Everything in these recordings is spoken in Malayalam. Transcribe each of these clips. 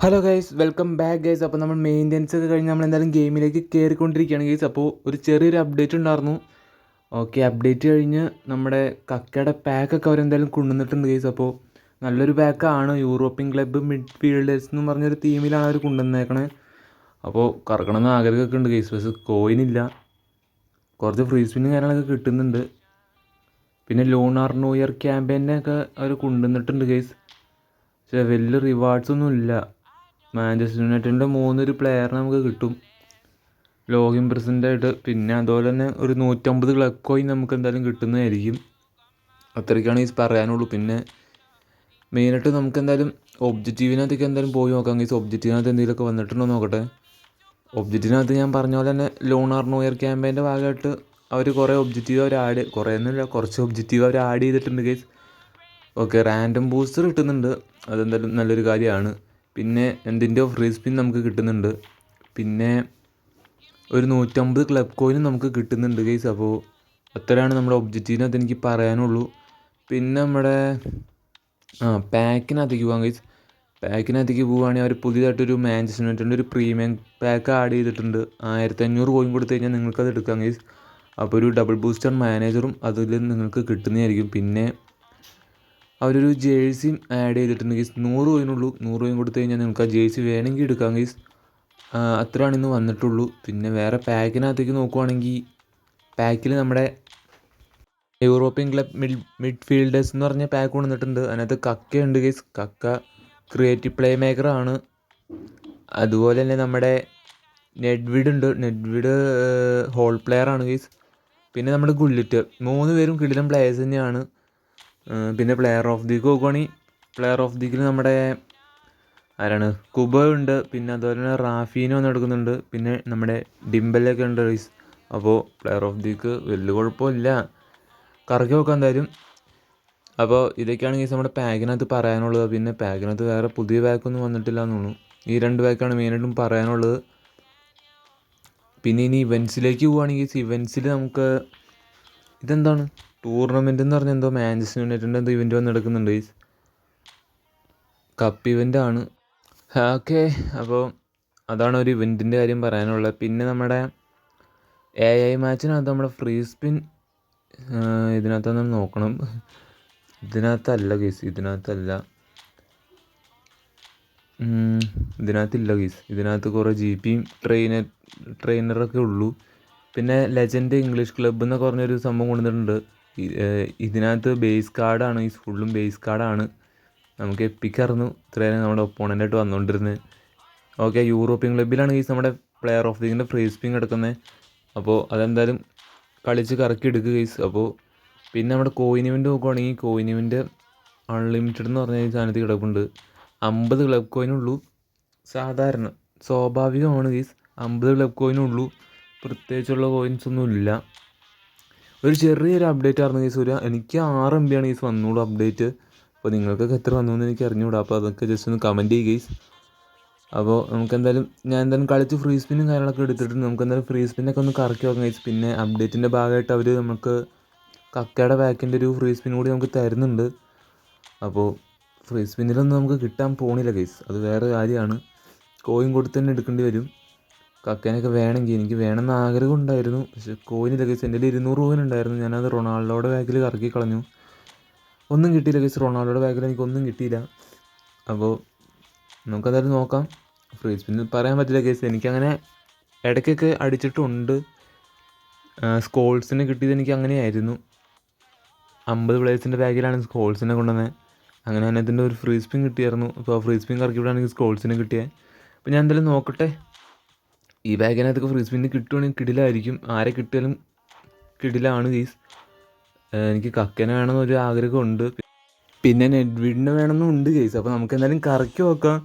Hello guys welcome back guys അപ്പോൾ നമ്മൾ മെയിന്റെനൻസ് ഒക്കെ കഴിഞ്ഞ് നമ്മൾ എന്തായാലും ഗെയിമിലേക്ക് കയറിക്കൊണ്ടിരിക്കുകയാണ് ഗൈസ് അപ്പോൾ ഒരു ചെറിയൊരു അപ്ഡേറ്റ് ഉണ്ടായിരുന്നു. ഓക്കെ അപ്ഡേറ്റ് കഴിഞ്ഞ് നമ്മുടെ കക്കയുടെ പാക്കൊക്കെ അവരെന്തായാലും കൊണ്ടുവന്നിട്ടുണ്ട് ഗൈസ് അപ്പോൾ നല്ലൊരു പാക്കാണ് യൂറോപ്യൻ ക്ലബ്ബ് മിഡ് ഫീൽഡേഴ്സ് എന്ന് പറഞ്ഞൊരു ടീമിലാണ് അവർ കൊണ്ടുവന്നേക്കണേ. അപ്പോൾ കറക്കണമെന്ന് ആഗ്രഹമൊക്കെ ഉണ്ട് ഗൈസ് പക്ഷേ കോയിനില്ല കുറച്ച് ഫ്രീ സ്പിന്നും കാര്യങ്ങളൊക്കെ കിട്ടുന്നുണ്ട്. പിന്നെ ലോണാർ ന്യൂ ഇയർ ക്യാമ്പയിനൊക്കെ അവർ കൊണ്ടുവന്നിട്ടുണ്ട് ഗൈസ് പക്ഷേ വലിയ റിവാർഡ്സ് ഒന്നും ഇല്ല. മാഞ്ചസ്റ്റർ യുണൈറ്റഡിന്റെ മൂന്നൊരു പ്ലെയറിനെ നമുക്ക് കിട്ടും. ലോഗിൻ പ്രസിഡന്റായിട്ട് പിന്നെ അതുപോലെ തന്നെ ഒരു നൂറ്റമ്പത് ക്ലബ് കോയിൻ നമുക്ക് എന്തായാലും കിട്ടുന്നതായിരിക്കും. അത്രയ്ക്കാണ് ഈ പറയാനുള്ളൂ. പിന്നെ മെയിനായിട്ട് നമുക്ക് എന്തായാലും ഒബ്ജക്റ്റീവിനകത്തേക്ക് എന്തായാലും പോയി നോക്കാം. ഈ ഒബ്ജക്റ്റീവിനകത്ത് എന്തെങ്കിലുമൊക്കെ വന്നിട്ടുണ്ടോ നോക്കട്ടെ. ഒബ്ജക്റ്റീവിനകത്ത് ഞാൻ പറഞ്ഞ പോലെ തന്നെ ലോണാർ നോയർ ക്യാമ്പയിന്റെ ഭാഗമായിട്ട് അവർ കുറേ ഒബ്ജക്റ്റീവ് അവർ ആഡ് കുറേ ഒന്നുമില്ല. കുറച്ച് ഒബ്ജക്റ്റീവ് അവർ ആഡ് ചെയ്തിട്ടുണ്ട് ഗൈസ് ഓക്കെ റാൻഡം ബൂസ്റ്റർ കിട്ടുന്നുണ്ട്. അതെന്തായാലും നല്ലൊരു കാര്യമാണ്. പിന്നെ എന്തിന്റെയോ ഫ്രീ സ്പിൻ നമുക്ക് കിട്ടുന്നുണ്ട്? പിന്നെ ഒരു നൂറ്റമ്പത് ക്ലബ് കോയിനും നമുക്ക് കിട്ടുന്നുണ്ട് ഗൈസ് അപ്പോൾ അത്രയാണ് നമ്മുടെ ഒബ്ജക്റ്റീവിനകത്ത് എനിക്ക് പറയാനുള്ളൂ. പിന്നെ നമ്മുടെ ആ പാക്കിനകത്തേക്ക് പോകാം ഗൈസ് പാക്കിനകത്തേക്ക് പോവുകയാണെങ്കിൽ അവർ പുതിയതായിട്ടൊരു മാഞ്ചസ്റ്റർ യുണൈറ്റഡിന്റെ ഒരു പ്രീമിയം പാക്ക് ആഡ് ചെയ്തിട്ടുണ്ട്. ആയിരത്തി അഞ്ഞൂറ് കോയിൻ കൊടുത്തു കഴിഞ്ഞാൽ നിങ്ങൾക്കത് എടുക്കാം ഗൈസ് അപ്പോൾ ഒരു ഡബിൾ ബൂസ്റ്റർ മാനേജറും അതിൽ നിങ്ങൾക്ക് കിട്ടുന്നതായിരിക്കും. പിന്നെ അവരൊരു ജേഴ്സിയും ആഡ് ചെയ്തിട്ടുണ്ട് ഗീസ് നൂറ് കോയിനുള്ളൂ നൂറ് കോയിൻ കൊടുത്തു കഴിഞ്ഞാൽ നിങ്ങൾക്ക് ആ ജേഴ്സി വേണമെങ്കിൽ എടുക്കാം ഗീസ് അത്രയാണ് ഇന്ന് വന്നിട്ടുള്ളൂ. പിന്നെ വേറെ പാക്കിനകത്തേക്ക് നോക്കുവാണെങ്കിൽ പാക്കിൽ നമ്മുടെ European club mid midfielders എന്ന് പറഞ്ഞ പാക്ക് വന്നിട്ടുണ്ട് അതിനകത്ത് കക്കയുണ്ട് ഗീസ് കക്ക ക്രിയേറ്റീവ് പ്ലേ മേക്കറാണ് അതുപോലെ തന്നെ നമ്മുടെ നെഡ്വിഡ് ഉണ്ട്. നെഡ്വിഡ് ഹോൾ പ്ലെയർ ആണ് ഗീസ് പിന്നെ നമ്മുടെ ഗുള്ളിറ്റ് മൂന്ന് പേരും കിടിലം പ്ലേയേഴ്സ് തന്നെയാണ്. പിന്നെ പ്ലെയർ ഓഫ് ദി നോക്കുവാണെങ്കിൽ പ്ലെയർ ഓഫ് ദിക്കിൽ നമ്മുടെ ആരാണ്? കുബ ഉണ്ട്. പിന്നെ അതുപോലെ തന്നെ റാഫീനോ നടക്കുന്നുണ്ട് പിന്നെ നമ്മുടെ ഡിംബലൊക്കെ ഉണ്ട് റീസ് അപ്പോൾ പ്ലെയർ ഓഫ് ദിക്ക് വലിയ കുഴപ്പമില്ല. കറക്കി നോക്കാം എന്തായാലും. അപ്പോൾ ഇതൊക്കെയാണ് ഗീസ് നമ്മുടെ പാക്കിനകത്ത് പറയാനുള്ളത്. പിന്നെ പാക്കിനകത്ത് വേറെ പുതിയ പാക്കൊന്നും വന്നിട്ടില്ല എന്ന് തോന്നുന്നു. ഈ രണ്ട് പാക്കാണ് മെയിനായിട്ടും പറയാനുള്ളത്. പിന്നെ ഇനി ഇവൻസിലേക്ക് പോവുകയാണെങ്കിൽ ഇവൻസിൽ നമുക്ക് ഇതെന്താണ്? ടൂർണമെന്റ് എന്ന് പറഞ്ഞാൽ എന്തോ മാഞ്ചസ്റ്റർ യുണൈറ്റഡിന്റെ എന്തോ ഇവന്റ് വന്ന് നടക്കുന്നുണ്ട് കപ്പ് ഇവന്റ് ആണ്. ഓക്കെ അപ്പോൾ അതാണ് ഒരു ഇവന്റിന്റെ കാര്യം പറയാനുള്ളത്. പിന്നെ നമ്മുടെ എ ഐ മാച്ചിനകത്ത് നമ്മുടെ ഫ്രീ സ്പിൻ ഇതിനകത്തൊന്ന് നോക്കണം. ഇതിനകത്തല്ല കേസ് ഇതിനകത്തല്ല. ഇതിനകത്തില്ല കേസ് ഇതിനകത്ത് കുറേ ജി പിയും ട്രെയിനർ ട്രെയിനറൊക്കെ ഉള്ളൂ. പിന്നെ ലെജൻഡ് ഇംഗ്ലീഷ് ക്ലബ്ബ് എന്നൊക്കെ പറഞ്ഞൊരു സംഭവം കൊണ്ടുവന്നിട്ടുണ്ട്. ഇതിനകത്ത് ബേസ് കാർഡാണ് ഈ ഫുള്ളും ബേസ് കാർഡാണ് നമുക്ക് എപ്പിക്കായിരുന്നു ഇത്രയും നമ്മുടെ ഒപ്പോണന്റായിട്ട് വന്നുകൊണ്ടിരുന്നത് ഓക്കെ യൂറോപ്യൻ ക്ലബ്ബിലാണ് ഈ നമ്മുടെ പ്ലെയർ ഓഫ് ദി ദീന്റെ ഫ്രീ സ്പിൻ എടുക്കുന്നത് അപ്പോൾ അതെന്തായാലും കളിച്ച് കറക്കി എടുക്കുക ഗൈസ് അപ്പോൾ പിന്നെ നമ്മുടെ കോയിൻ ഇവന്റ് നോക്കുവാണെങ്കിൽ കോയിൻ അൺലിമിറ്റഡ് എന്ന് പറഞ്ഞ ഈ സാധനത്തിൽ കിടപ്പുണ്ട്. അമ്പത് ക്ലബ് കോയിനുള്ളൂ സാധാരണ സ്വാഭാവികമാണ് ഗൈസ് അമ്പത് ക്ലബ് കോയിനുള്ളൂ പ്രത്യേകിച്ചുള്ള കോയിൻസ് ഒന്നും ഇല്ല ഒരു ചെറിയൊരു അപ്ഡേറ്റ് ആയിരുന്നു ഗൈസ് ഒരു എനിക്ക് ആറ് എം ബി ആണ് ഗീസ് വന്നോളൂ അപ്ഡേറ്റ് അപ്പോൾ നിങ്ങൾക്കൊക്കെ എത്ര വന്നു എന്ന് എനിക്ക് അറിഞ്ഞുകൂടാ അപ്പോൾ അതൊക്കെ ജസ്റ്റ് ഒന്ന് കമന്റ് ചെയ്യുക ഗൈസ് അപ്പോൾ നമുക്ക് എന്തായാലും ഞാൻ എന്തായാലും കളിച്ച് ഫ്രീ സ്പിന്നും കാര്യങ്ങളൊക്കെ എടുത്തിട്ടുണ്ട്. നമുക്ക് എന്തായാലും ഫ്രീ സ്പിന്നൊക്കെ ഒന്ന് കറക്കി വെക്കാം ഗൈസ് പിന്നെ അപ്ഡേറ്റിന്റെ ഭാഗമായിട്ട് അവർ നമുക്ക് കക്കയുടെ ബാക്കിന്റെ ഒരു ഫ്രീ സ്പിൻ കൂടി നമുക്ക് തരുന്നുണ്ട്. അപ്പോൾ ഫ്രീ സ്പിന്നിലൊന്നും നമുക്ക് കിട്ടാൻ പോണില്ല ഗൈസ് അത് വേറെ കാര്യമാണ്. കോയിൻ കൊടുത്ത് തന്നെ എടുക്കേണ്ടി വരും. കക്കേനൊക്കെ വേണമെങ്കിൽ എനിക്ക് വേണമെന്ന് ആഗ്രഹം ഉണ്ടായിരുന്നു. പക്ഷെ കോയിൻ ലഗേജ് എന്റെ കയ്യിൽ ഇരുന്നൂറ് കോയിൻ ഉണ്ടായിരുന്നു. ഞാനത് റൊണാൾഡോയുടെ ബാഗിൽ കറക്കി കളഞ്ഞു. ഒന്നും കിട്ടിയില്ല കേസ് റൊണാൾഡോയുടെ ബാഗിൽ എനിക്കൊന്നും കിട്ടിയില്ല. അപ്പോൾ നമുക്കതായാലും നോക്കാം. ഫ്രീ സ്പിന്നിൽ പറയാൻ പറ്റില്ല കേസ് എനിക്കങ്ങനെ ഇടയ്ക്കൊക്കെ അടിച്ചിട്ടുണ്ട്. സ്കോൾസിന് കിട്ടിയത് എനിക്ക് അങ്ങനെയായിരുന്നു. അമ്പത് പ്ലേയേഴ്സിന്റെ ബാഗിലാണ് സ്കോൾസിനെ കൊണ്ടുവന്നത്. അങ്ങനെ അതിനകത്തിന്റെ ഒരു ഫ്രീ സ്പിൻ കിട്ടിയായിരുന്നു. അപ്പോൾ ആ ഫ്രീ സ്പിൻ കറക്കി വിടാണെങ്കിൽ സ്കോൾസിനെ കിട്ടിയത്. അപ്പോൾ ഞാൻ എന്തായാലും നോക്കട്ടെ. ഈ ബാഗിനകത്തൊക്കെ ഫ്രീ സ്പിന്ന് കിട്ടുവാണെങ്കിൽ കിടിലായിരിക്കും. ആരെ കിട്ടിയാലും കിടിലാണ് ഗീസ് എനിക്ക് കക്കനെ വേണമെന്നൊരു ആഗ്രഹമുണ്ട്. പിന്നെ നെഡ്വിഡിനെ വേണമെന്നുണ്ട് ഗെയ്സ് അപ്പോൾ നമുക്ക് എന്തായാലും കറക്കി നോക്കാം.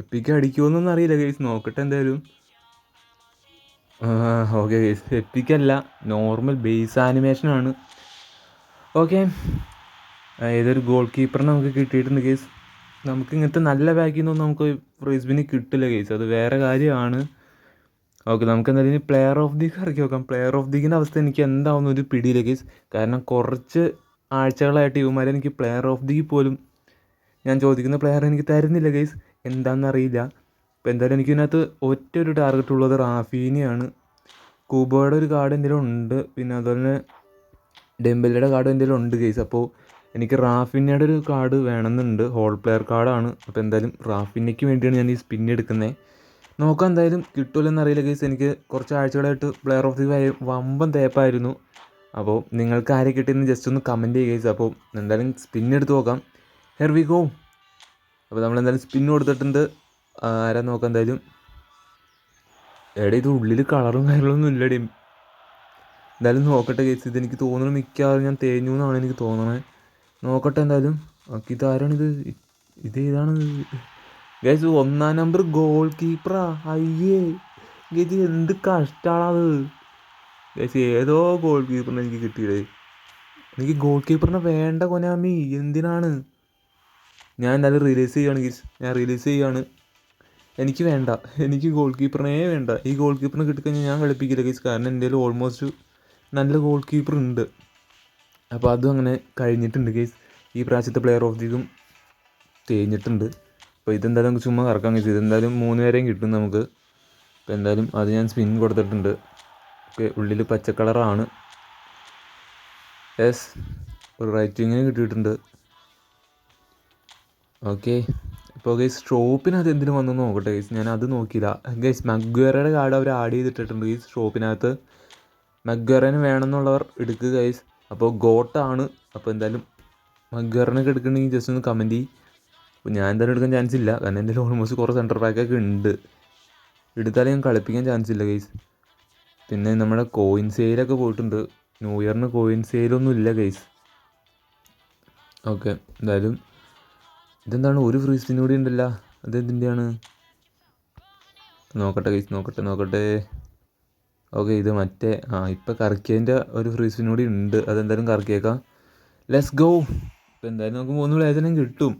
എപ്പിക്ക് അടിക്കുമോന്നൊന്നും അറിയില്ല ഗെയ്സ് നോക്കട്ടെ എന്തായാലും. ഓക്കെ ഗെയ്സ് എപ്പിക്കല്ല നോർമൽ ബേസ് ആനിമേഷനാണ് ഓക്കെ ഏതൊരു ഗോൾ കീപ്പറിനെ നമുക്ക് കിട്ടിയിട്ടുണ്ട് ഗേസ് നമുക്ക് ഇങ്ങനത്തെ നല്ല ബാഗിൽ നിന്നൊന്നും നമുക്ക് ഫ്രീസ്ബിന് കിട്ടില്ല ഗേസ് അത് വേറെ കാര്യമാണ്. ഓക്കെ നമുക്ക് എന്തായാലും ഇനി പ്ലെയർ ഓഫ് ദി ഇറക്കി നോക്കാം പ്ലെയർ ഓഫ് ദിക്കിന്റെ അവസ്ഥ എനിക്ക് എന്താവുന്ന ഒരു പിടിയില്ല കേസ് കാരണം കുറച്ച് ആഴ്ചകളായിട്ട് ഇവന്മാരെ എനിക്ക് പ്ലെയർ ഓഫ് ദി പോലും ഞാൻ ചോദിക്കുന്ന പ്ലെയർ എനിക്ക് തരുന്നില്ല ഗൈസ് എന്താണെന്നറിയില്ല അപ്പോൾ എന്തായാലും എനിക്ക് ഇതിനകത്ത് ഒറ്റ ഒരു ടാർഗറ്റ് ഉള്ളത് റാഫീനെയാണ്. കൂബോയുടെ ഒരു കാർഡ് എന്തെങ്കിലും ഉണ്ട്. പിന്നെ അതുപോലെ തന്നെ ഡെമ്പലിയുടെ കാർഡ് എന്തെങ്കിലും ഉണ്ട് ഗൈസ് അപ്പോൾ എനിക്ക് റാഫിനയുടെ ഒരു കാർഡ് വേണമെന്നുണ്ട്. ഹോൾ പ്ലെയർ കാർഡാണ് അപ്പോൾ എന്തായാലും റാഫിനയ്ക്ക് വേണ്ടിയാണ് ഞാൻ ഈ സ്പിൻ നോക്കാം എന്തായാലും കിട്ടുമല്ലോ അറിയില്ല കേസ് എനിക്ക് കുറച്ച് ആഴ്ചകളായിട്ട് പ്ലെയർ ഓഫ് ദി വമ്പൻ തേപ്പായിരുന്നു. അപ്പോൾ നിങ്ങൾക്ക് ആരെ കിട്ടിയെന്ന് ജസ്റ്റ് ഒന്ന് കമന്റ് ചെയ്യുക കേസ് അപ്പോൾ എന്തായാലും സ്പിൻ എടുത്ത് നോക്കാം. ഹെർ വി ഗോ അപ്പോൾ നമ്മൾ എന്തായാലും സ്പിൻ കൊടുത്തിട്ടുണ്ട് ആരാ നോക്കാം എന്തായാലും? എടാ ഇത് ഉള്ളിൽ കളറും കാര്യങ്ങളൊന്നും ഇല്ലടി. എന്തായാലും നോക്കട്ടെ ഗൈസ് ഇത് എനിക്ക് തോന്നുന്നു മിക്കവാറും ഞാൻ തേഞ്ഞു എന്നാണ് എനിക്ക് തോന്നണത് നോക്കട്ടെ എന്തായാലും. ഓക്കെ ഇതാരാണിത് ഇത് ഏതാണ്? ഗൈസ് ഒന്നാം നമ്പർ ഗോൾ കീപ്പറാ അയ്യേ ഇത് എന്ത് കഷ്ടാണത്. ഗൈസ് ഏതോ ഗോൾ കീപ്പറിനെ എനിക്ക് കിട്ടിയത് എനിക്ക് ഗോൾ കീപ്പറിനെ വേണ്ട കൊനാമി എന്തിനാണ്? ഞാൻ എന്തായാലും റിലീസ് ചെയ്യുകയാണ് ഗീസ് ഞാൻ റിലീസ് ചെയ്യുകയാണ് എനിക്ക് വേണ്ട. എനിക്ക് ഗോൾ കീപ്പറിനെ വേണ്ട. ഈ ഗോൾ കീപ്പറിനെ കിട്ടിക്കഴിഞ്ഞാൽ ഞാൻ കളിപ്പിക്കില്ല ഗീസ് കാരണം എന്റെ ഓൾമോസ്റ്റ് നല്ല ഗോൾ കീപ്പർ ഉണ്ട്. അപ്പോൾ അതും അങ്ങനെ കഴിഞ്ഞിട്ടുണ്ട് ഗീസ് ഈ പ്രാവശ്യത്തെ പ്ലെയർ ഓഫ് ദിക്കും തേഞ്ഞിട്ടുണ്ട്. അപ്പോൾ ഇതെന്തായാലും നമുക്ക് ചുമ്മാ കറക്കാൻ കഴിച്ചു ഇതെന്തായാലും മൂന്ന് പേരെയും കിട്ടും നമുക്ക്. അപ്പോൾ എന്തായാലും അത് ഞാൻ സ്പിൻ കൊടുത്തിട്ടുണ്ട്. ഓക്കെ ഉള്ളിൽ പച്ച കളറാണ്. യെസ് ഒരു റൈറ്റിങ്ങിന് കിട്ടിയിട്ടുണ്ട്. ഓക്കെ ഇപ്പോൾ ഗൈസ് ഷോപ്പിനകത്ത് എന്തിനു വന്നു നോക്കട്ടെ ഗൈസ് ഞാൻ അത് നോക്കിയില്ല. ഗൈസ് മഗ്വേറയുടെ കാർഡ് അവർ ആഡ് ചെയ്തിട്ടിട്ടുണ്ട് ഈ ഷോപ്പിനകത്ത്. മഗ്വേറന് വേണമെന്നുള്ളവർ എടുക്കുക ഗൈസ് അപ്പോൾ ഗോട്ടാണ്. അപ്പോൾ എന്തായാലും മഗ്വേറിനൊക്കെ എടുക്കണമെങ്കിൽ ജസ്റ്റ് ഒന്ന് കമന്റ് ചെയ്യും. അപ്പോൾ ഞാൻ എന്തായാലും എടുക്കാൻ ചാൻസ് ഇല്ല. കാരണം എന്റെ ഓൾമോസ്റ്റ് കുറേ സെന്റർ ബാക്കൊക്കെ ഉണ്ട്. എടുത്താലും ഞാൻ കളിപ്പിക്കാൻ ചാൻസ് ഇല്ല ഗൈസ് പിന്നെ നമ്മുടെ കോയിൻ സെയിലൊക്കെ പോയിട്ടുണ്ട്. ന്യൂ ഇയറിന് കോയിൻ സെയിലൊന്നും ഇല്ല ഗൈസ് ഓക്കെ എന്തായാലും ഇതെന്താണ്? ഒരു ഫ്രീ സ്പിൻ കൂടി ഉണ്ടല്ല. അതെന്തിന്റെയാണ് നോക്കട്ടെ ഗൈസ് നോക്കട്ടെ നോക്കട്ടെ. ഓക്കെ ഇത് മറ്റേ ആ ഇപ്പം കറക്കിയതിന്റെ ഒരു ഫ്രീ സ്പിൻ കൂടി ഉണ്ട്. അതെന്തായാലും കറക്കിയേക്കാം. ലെസ് ഗോ ഇപ്പം എന്തായാലും നമുക്ക് മൂന്ന് പ്ലേസിനും കിട്ടും.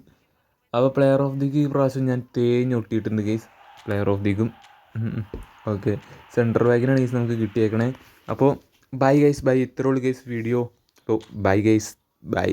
അപ്പോൾ പ്ലെയർ ഓഫ് ദിക്ക് ഈ പ്രാവശ്യം ഞാൻ തേഞ്ഞൊട്ടിയിട്ടുണ്ട് ഗെയ്സ് പ്ലെയർ ഓഫ് ദിക്കും ഓക്കെ സെൻട്രൽ ബാക്കിനാണ് ഗെയ്സ് നമുക്ക് കിട്ടിയേക്കണേ. അപ്പോൾ ബൈ ഗൈസ് ബൈ ഇത്രയുള്ളൂ ഗെയ്സ് വീഡിയോ അപ്പോൾ ബൈ ഗൈസ് ബൈ